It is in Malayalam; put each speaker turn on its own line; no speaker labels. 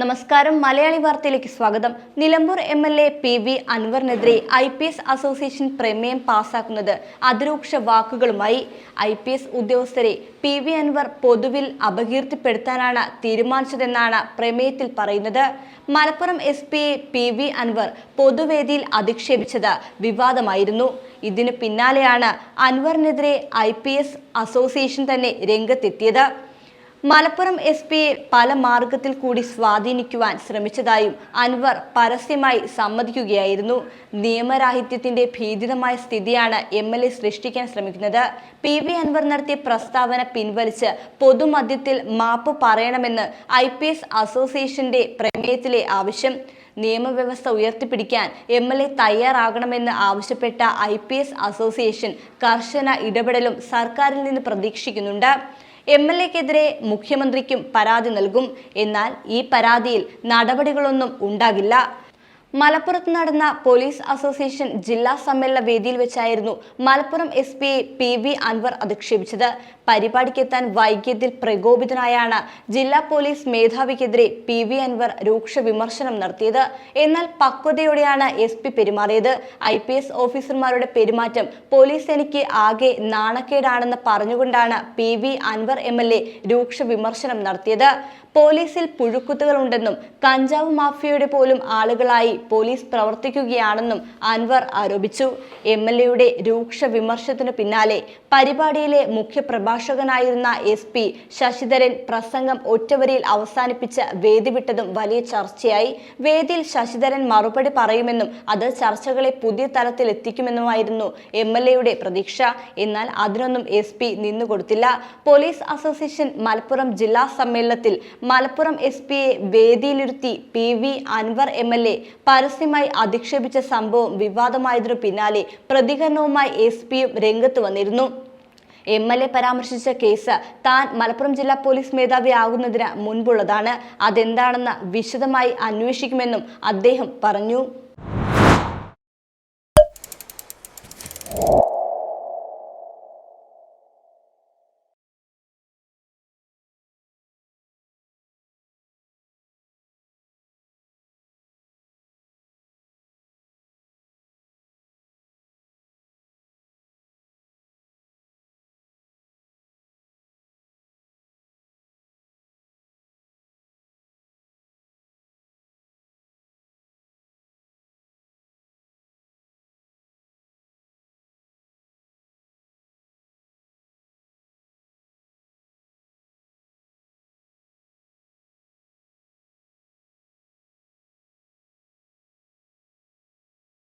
നമസ്കാരം. മലയാളി വാർത്തയിലേക്ക് സ്വാഗതം. Nilambur M L A P V അൻവറിനെതിരെ I P S association പ്രമേയം പാസാക്കുന്നത് അതിരൂക്ഷ വാക്കുകളുമായി ഐ പി എസ് ഉദ്യോഗസ്ഥരെ പി വി അൻവർ പൊതുവിൽ അപകീർത്തിപ്പെടുത്താനാണ് തീരുമാനിച്ചതെന്നാണ് പ്രമേയത്തിൽ പറയുന്നത്. Malappuram S P P V Anvar പൊതുവേദിയിൽ അധിക്ഷേപിച്ചത് വിവാദമായിരുന്നു. ഇതിനു പിന്നാലെയാണ് അൻവറിനെതിരെ ഐ പി എസ് അസോസിയേഷൻ തന്നെ രംഗത്തെത്തിയത്. മലപ്പുറം എസ് പിയെ പല മാർഗത്തിൽ കൂടി സ്വാധീനിക്കുവാൻ ശ്രമിച്ചതായും അൻവർ പരസ്യമായി സമ്മതിക്കുകയായിരുന്നു. നിയമരാഹിത്യത്തിന്റെ ഭീതിതമായ സ്ഥിതിയാണ് എം എൽ എ സൃഷ്ടിക്കാൻ ശ്രമിക്കുന്നത്. പി വി അൻവർ നടത്തിയ പ്രസ്താവന പിൻവലിച്ച് പൊതുമധ്യത്തിൽ മാപ്പ് പറയണമെന്ന് ഐ പി എസ് അസോസിയേഷന്റെ പ്രമേയത്തിലെ ആവശ്യം. നിയമവ്യവസ്ഥ ഉയർത്തിപ്പിടിക്കാൻ എം എൽ എ തയ്യാറാകണമെന്ന് ആവശ്യപ്പെട്ട ഐ പി എസ് അസോസിയേഷൻ കർശന ഇടപെടലും സർക്കാരിൽ നിന്ന് പ്രതീക്ഷിക്കുന്നുണ്ട്. എം എൽ എക്കെതിരെ മുഖ്യമന്ത്രിക്കും പരാതി നൽകും. എന്നാൽ ഈ പരാതിയിൽ നടപടികളൊന്നും ഉണ്ടാകില്ല. മലപ്പുറത്ത് നടന്ന പോലീസ് അസോസിയേഷൻ ജില്ലാ സമ്മേളന വേദിയിൽ വെച്ചായിരുന്നു Malappuram S P P V Anvar അധിക്ഷേപിച്ചത്. പരിപാടിക്കെത്താൻ വൈകിയതിൽ പ്രകോപിതനായാണ് ജില്ലാ പോലീസ് മേധാവിക്കെതിരെ പി വി അൻവർ രൂക്ഷ വിമർശനം നടത്തിയത്. എന്നാൽ പക്വതയോടെയാണ് എസ് പി പെരുമാറിയത്. ഐ പി എസ് ഓഫീസർമാരുടെ പെരുമാറ്റം പോലീസ് എനിക്ക് ആകെ നാണക്കേടാണെന്ന് പറഞ്ഞുകൊണ്ടാണ് P V Anvar M L A രൂക്ഷ വിമർശനം നടത്തിയത്. പോലീസിൽ പുഴുക്കുത്തുകളുണ്ടെന്നും കഞ്ചാവ് മാഫിയയുടെ പോലും ആളുകളായി പോലീസ് പ്രവർത്തിക്കുകയാണെന്നും അൻവർ ആരോപിച്ചു. എം എൽ എയുടെ രൂക്ഷ വിമർശത്തിനു പിന്നാലെ പരിപാടിയിലെ മുഖ്യപ്രഭാഷകനായിരുന്ന എസ് പി ശശിധരൻ പ്രസംഗം ഒറ്റവരിയിൽ അവസാനിപ്പിച്ച് വേദി വിട്ടതും വലിയ ചർച്ചയായി. വേദിയിൽ ശശിധരൻ മറുപടി പറയുമെന്നും അത് ചർച്ചകളെ പുതിയ തലത്തിൽ എത്തിക്കുമെന്നുമായിരുന്നു എം എൽ എയുടെ പ്രതീക്ഷ. എന്നാൽ അതിനൊന്നും എസ് പി നിന്നുകൊടുത്തില്ല പോലീസ് അസോസിയേഷൻ മലപ്പുറം ജില്ലാ സമ്മേളനത്തിൽ മലപ്പുറം എസ് പിയെ വേദിയിലിരുത്തി P V Anvar M L A പരസ്യമായി അധിക്ഷേപിച്ച സംഭവം വിവാദമായതിനു പിന്നാലെ പ്രതികരണവുമായി എസ് പിയും രംഗത്ത് വന്നിരുന്നു. എം എൽ എ പരാമർശിച്ച കേസ് താൻ മലപ്പുറം ജില്ലാ പോലീസ് മേധാവിയാകുന്നതിന് മുൻപുള്ളതാണ്. അതെന്താണെന്ന് വിശദമായി അന്വേഷിക്കുമെന്നും അദ്ദേഹം പറഞ്ഞു.